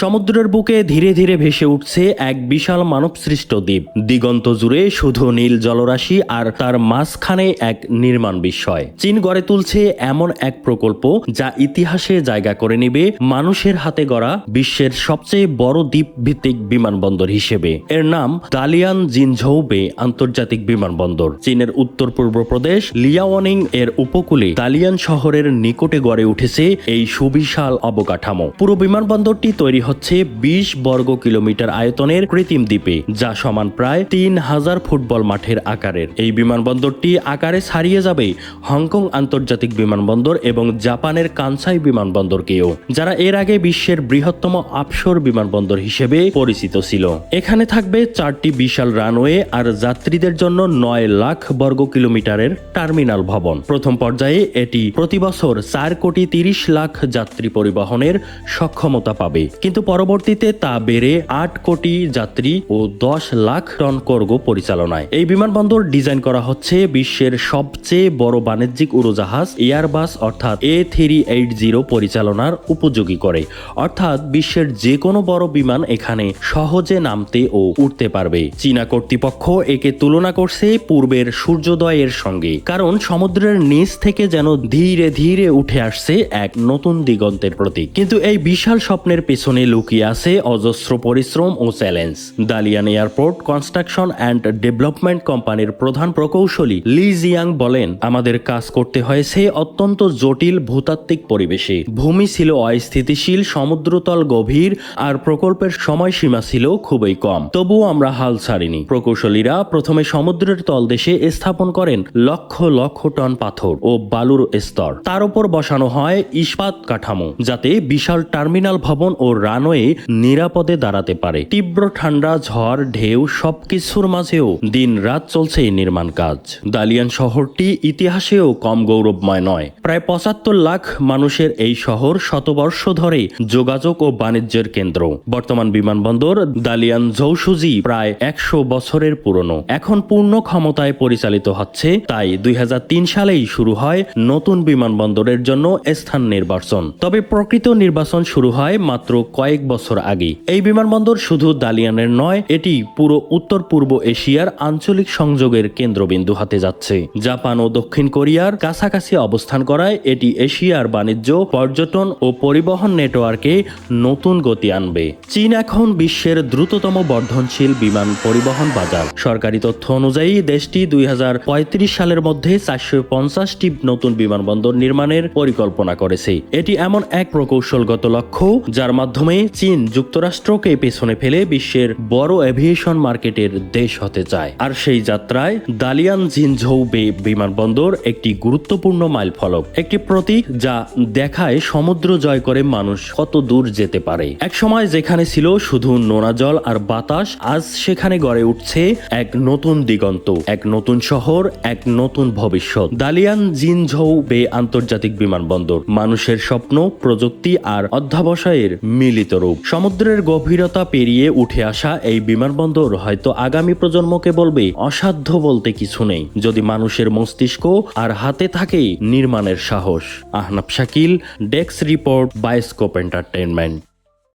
সমুদ্রের বুকে ধীরে ধীরে ভেসে উঠছে এক বিশাল মানবসৃষ্ট দ্বীপ। দিগন্ত জুড়ে শুধু নীল জলরাশি আর তার মাঝখানে এক নির্মাণ বিস্ময়। চীন গড়ে তুলছে এমন এক প্রকল্প যা ইতিহাসে জায়গা করে নেবে মানুষের হাতে গড়া বিশ্বের সবচেয়ে বড় দ্বীপ ভিত্তিক বিমানবন্দর হিসেবে। এর নাম দালিয়ান জিনঝৌ বে আন্তর্জাতিক বিমানবন্দর। চীনের উত্তর পূর্ব প্রদেশ লিয়াওয়ানিং এর উপকূলে দালিয়ান শহরের নিকটে গড়ে উঠেছে এই সুবিশাল অবকাঠামো। পুরো বিমানবন্দরটি তৈরি হচ্ছে বিশ বর্গ কিলোমিটার আয়তনের কৃত্রিম দ্বীপে, যা সমান প্রায় তিন হাজার ফুটবল মাঠের আকারের। এই বিমানবন্দরটি আকারে ছাড়িয়ে যাবে হংকং আন্তর্জাতিক বিমানবন্দর এবং জাপানের কানসাই বিমানবন্দরকেও, যারা এর আগে বিশ্বের বৃহত্তম আফশোর বিমানবন্দর হিসেবে পরিচিত ছিল। এখানে থাকবে চারটি বিশাল রানওয়ে আর যাত্রীদের জন্য নয় লাখ বর্গ কিলোমিটারের টার্মিনাল ভবন। প্রথম পর্যায়ে এটি প্রতি বছর চার কোটি তিরিশ লাখ যাত্রী পরিবহনের সক্ষমতা পাবে। কিন্তু পরবর্তীতে তা বেড়ে আট কোটি যাত্রী ও দশ লাখ টন কর্গ পরিচালনায়। এই বিমানবন্দর ডিজাইন করা হচ্ছে বিশ্বের সবচেয়ে বড় বাণিজ্যিক উড়োজাহাজ এয়ারবাস, অর্থাৎ এ থ্রি এইট জিরো পরিচালনার উপযোগী করে। অর্থাৎ বিশ্বের যে কোনো বড় বিমান এখানে সহজে নামতে ও উঠতে পারবে। চীনা কর্তৃপক্ষ একে তুলনা করছে পূর্বের সূর্যোদয়ের সঙ্গে, কারণ সমুদ্রের নিচ থেকে যেন ধীরে ধীরে উঠে আসছে এক নতুন দিগন্তের প্রতীক। কিন্তু এই বিশাল স্বপ্নের পেছনে লুকিয়ে আছে অজস্র পরিশ্রম ও challenge. Dalian airport construction and development কোম্পানির প্রধান প্রকৌশলী লি জিয়াং বলেন, আমাদের কাজ করতে হয়েছে অত্যন্ত জটিল ভূতাত্ত্বিক পরিবেশে। ভূমি ছিল অস্থিতিশীল, সমুদ্রতল গভীর, আর প্রকল্পের সময়সীমা ছিল খুবই কম। তবুও আমরা হাল ছাড়িনি। প্রকৌশলীরা প্রথমে সমুদ্রের তলদেশে স্থাপন করেন লক্ষ লক্ষ টন পাথর ও বালুর স্তর। তার উপর বসানো হয় ইস্পাত কাঠামো, যাতে বিশাল টার্মিনাল ভবন ও রানওয়ে নিরাপদে দাঁড়াতে পারে। তীব্র ঠান্ডা, ঝড়, ঢেউ সবকিছুর মাঝেও দিন রাত চলছে এই নির্মাণ কাজ। দালিয়ান শহরটি ইতিহাসেও কম গৌরবময় নয়। প্রায় পঁচাত্তর লাখ মানুষের এই শহর শতবর্ষ ধরে যোগাযোগ ও বাণিজ্যের কেন্দ্র। বর্তমান বিমানবন্দর দালিয়ান জৌসুজি প্রায় একশো বছরের পুরনো। এখন পূর্ণ ক্ষমতায় পরিচালিত হচ্ছে, তাই দুই হাজার তিন সালেই শুরু হয় নতুন বিমানবন্দরের জন্য স্থান নির্বাচন। তবে প্রকৃত নির্বাচন শুরু হয় মাত্র কয়েক বছর আগে এই বিমানবন্দর শুধু দালিয়ানের নয়, এটি পুরো উত্তর পূর্ব এশিয়ার আঞ্চলিক সংযোগের কেন্দ্রবিন্দু হাতে যাচ্ছে। জাপান ও দক্ষিণ কোরিয়ার কাছাকাছি অবস্থান করায় এটি এশিয়ার বাণিজ্য, পর্যটন ও পরিবহন নেটওয়ার্কে নতুন গতি আনবে। চীন এখন বিশ্বের দ্রুততম বর্ধনশীল বিমান পরিবহন বাজার। সরকারি তথ্য অনুযায়ী, দেশটি দুই হাজার পঁয়ত্রিশ সালের মধ্যে চারশো পঞ্চাশটি নতুন বিমানবন্দর নির্মাণের পরিকল্পনা করেছে। এটি এমন এক প্রকৌশলগত লক্ষ্য, যার মাধ্যমে চীন যুক্তরাষ্ট্রকে পেছনে ফেলে বিশ্বের বড় এভিয়েশন মার্কেটের দেশ হতে চায়। আর সেই যাত্রায় দালিয়ান জিনঝৌ বে বিমানবন্দর একটি গুরুত্বপূর্ণ মাইল ফলক একটি প্রতীক যা দেখায় সমুদ্র জয় করে মানুষ কত দূর যেতে পারে। এক সময় যেখানে ছিল শুধু নোনা জল আর বাতাস, আজ সেখানে গড়ে উঠছে এক নতুন দিগন্ত, এক নতুন শহর, এক নতুন ভবিষ্যৎ। দালিয়ান জিনঝৌ বে আন্তর্জাতিক বিমানবন্দর। মানুষের স্বপ্ন, প্রযুক্তি আর অধ্যাবসায়ের মিলিত রূপ। সমুদ্রের গভীরতা পেরিয়ে উঠে আসা এই বিমানবন্দর হয়তো আগামী প্রজন্মকে বলবে, অসাধ্য বলতে কিছু নেই। যদি মানুষের মস্তিষ্ক আর হাতে থাকে নির্মাণের সাহস। Ahnab Shakil, desk report Bioscope Entertainment